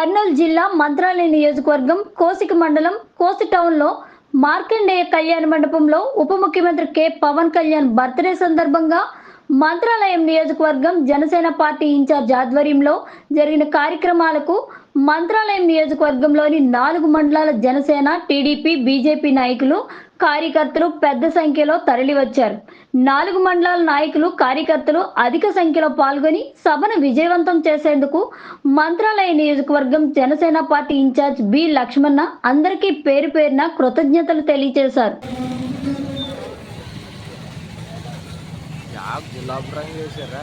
కర్నూలు జిల్లా మంత్రాలయ నియోజకవర్గం కోసిక మండలం కోసి టౌన్లో మార్కండేయ కళ్యాణ మండపంలో ఉప ముఖ్యమంత్రి కె. పవన్ కళ్యాణ్ బర్త్డే సందర్భంగా మంత్రాలయం నియోజకవర్గం జనసేన పార్టీ ఇన్ఛార్జ్ ఆధ్వర్యంలో జరిగిన కార్యక్రమాలకు మంత్రాలయం నియోజకవర్గంలోని నాలుగు మండలాల జనసేన టీడీపీ బీజేపీ నాయకులు కార్యకర్తలు పెద్ద సంఖ్యలో తరలివచ్చారు. నాలుగు మండలాల నాయకులు కార్యకర్తలు అధిక సంఖ్యలో పాల్గొని సభను విజయవంతం చేసేందుకు మంత్రాలయ నియోజకవర్గం Janasena party incharge B Lakshmana అందరికీ పేరు పేరున కృతజ్ఞతలు తెలియజేశారు. గులాబ్ రంగు వేసారా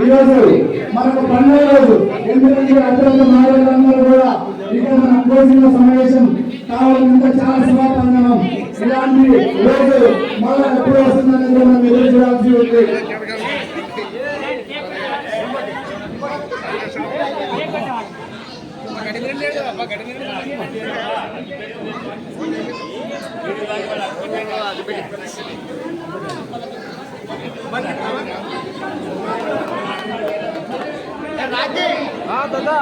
ఈరోజు మనకు పండుగ రోజు. ఎందుకంటే అత్యంత నాయకులందరూ కూడా. ఇక్కడ మన కోసిన సమావేశం కావాలంటే చాలా శుభాపంగనం ఇలాంటి రోజు మళ్ళా ఎప్పుడు వస్తుందనేది మనం ఎదురు చూడాల్సి ఉంది. দাদা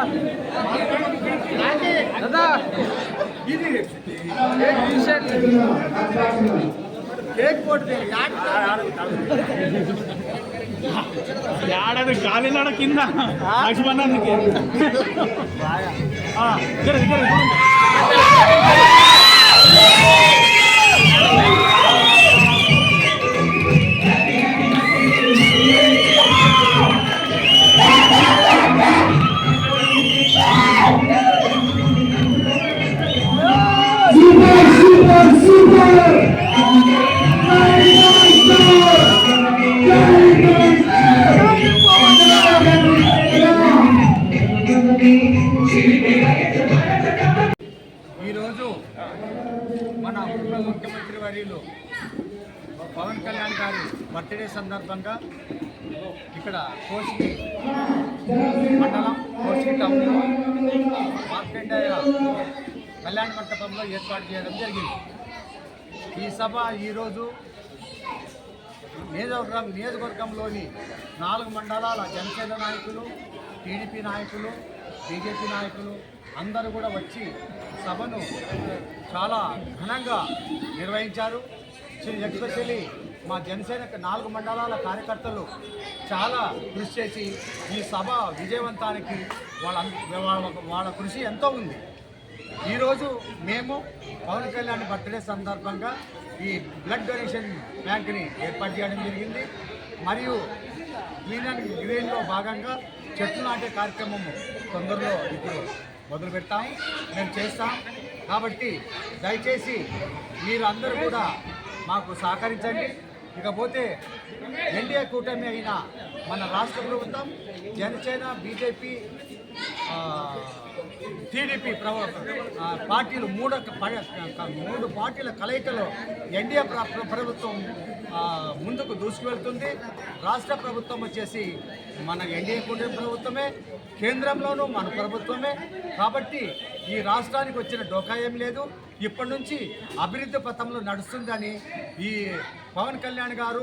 দাদা கேக் போட்டு யாடாது ఇక్కడ ఇక్కడ ఈరోజు మన ఉప ముఖ్యమంత్రి వర్యులు పవన్ కళ్యాణ్ గారి బర్త్డే సందర్భంగా ఇక్కడ కోసికి మండలం కోసికి టౌన్లో మార్కండేయ కళ్యాణ మంటపంలో ఏర్పాటు చేయడం జరిగింది. ఈ సభ ఈరోజు నియోజకవర్గం నియోజకవర్గంలోని నాలుగు మండలాల జనసేన నాయకులు టీడీపీ నాయకులు బీజేపీ నాయకులు అందరూ కూడా వచ్చి సభను చాలా ఘనంగా నిర్వహించారు. శ్రీ ఎస్పెషల్లీ మా జనసేన నాలుగు మండలాల కార్యకర్తలు చాలా కృషి చేసి ఈ సభ విజయవంతానికి వాళ్ళ వాళ్ళ వాళ్ళ కృషి ఎంతో ఉంది. ఈరోజు మేము పవన్ కళ్యాణ్ బర్త్డే సందర్భంగా ఈ బ్లడ్ డొనేషన్ బ్యాంక్ని ఏర్పాటు చేయడం జరిగింది. మరియు క్లీన్ అండ్ గ్రీన్లో భాగంగా చెట్లు నాటే కార్యక్రమము తొందరలో ఇప్పుడు మొదలు పెడతాం. మేము చేస్తాం. కాబట్టి దయచేసి మీరు అందరూ కూడా మాకు సహకరించండి. ఇకపోతే ఎన్డీఏ కూటమి అయిన మన రాష్ట్ర ప్రభుత్వం జనసేన బీజేపీ టీడీపీ ప్ర ఆ, పార్టీలు మూడు మూడు పార్టీల కలయికలో ఎన్డీఏ ప్రభుత్వం ముందుకు దూసుకువెళ్తుంది. రాష్ట్ర ప్రభుత్వం వచ్చేసి మన ఎన్డీఏ కూటమి ప్రభుత్వమే కేంద్రంలోనూ మన ప్రభుత్వమే. కాబట్టి ఈ రాష్ట్రానికి వచ్చిన డోకా ఏం లేదు. ఇప్పటి నుంచి అభివృద్ధి పథంలో నడుస్తుందని ఈ పవన్ కళ్యాణ్ గారు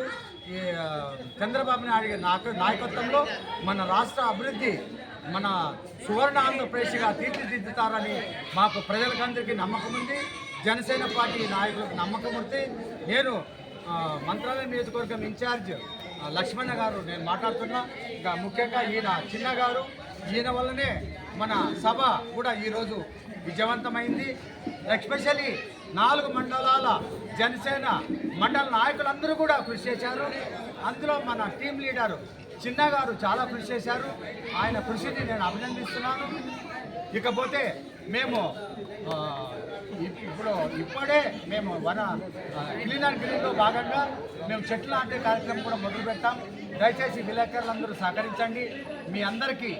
ఈ చంద్రబాబు నాయుడు నాయకత్వంలో మన రాష్ట్ర అభివృద్ధి మన సువర్ణ ఆంధ్రప్రదేశ్గా తీర్చిదిద్దుతారని మాకు ప్రజలకందరికీ నమ్మకం ఉంది. జనసేన పార్టీ నాయకులకు నమ్మకం ఉంది. నేను మంత్రాలయం నియోజకవర్గం ఇన్ఛార్జ్ లక్ష్మణ గారు నేను మాట్లాడుతున్నా. ఇంకా ముఖ్యంగా ఈయన చిన్న గారు. ఈయన వల్లనే మన సభ కూడా ఈరోజు విజయవంతమైంది. ఎస్పెషలీ నాలుగు మండలాల జనసేన మండల నాయకులందరూ కూడా కృషి చేశారు. అందులో మన టీం లీడరు చిన్నగారు చాలా కృషి చేశారు. ఆయన కృషిని నేను అభినందిస్తున్నాను. ఇకపోతే మేము ఇప్పుడు ఇప్పుడే మేము వన క్లీన్ అండ్ గ్రీన్లో భాగంగా మేము చెట్లు నాటే కార్యక్రమం కూడా మొదలు పెట్టాం దయచేసి విలేకరులందరూ సహకరించండి. మీ అందరికీ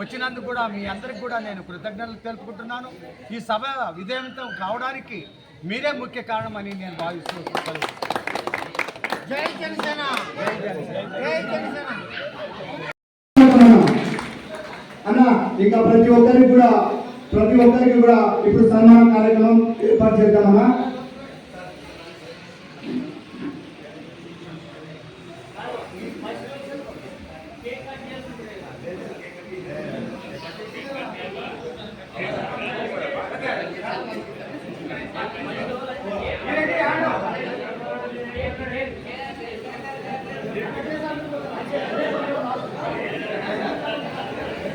వచ్చినందుకు కూడా మీ అందరికి కూడా నేను కృతజ్ఞతలు తెలుపుకుంటున్నాను. ఈ సభ విజయవంతం కావడానికి మీరే ముఖ్య కారణమని నేను భావిస్తూ జై జనసేన! జై జనసేన. జై జనసేన! అన్న ఇంకా ప్రతి ఒక్కరికి కూడా ప్రతి ఒక్కరికి కూడా ఇప్పుడు సన్మాన కార్యక్రమం ఏర్పాటు చేద్దామన్నా?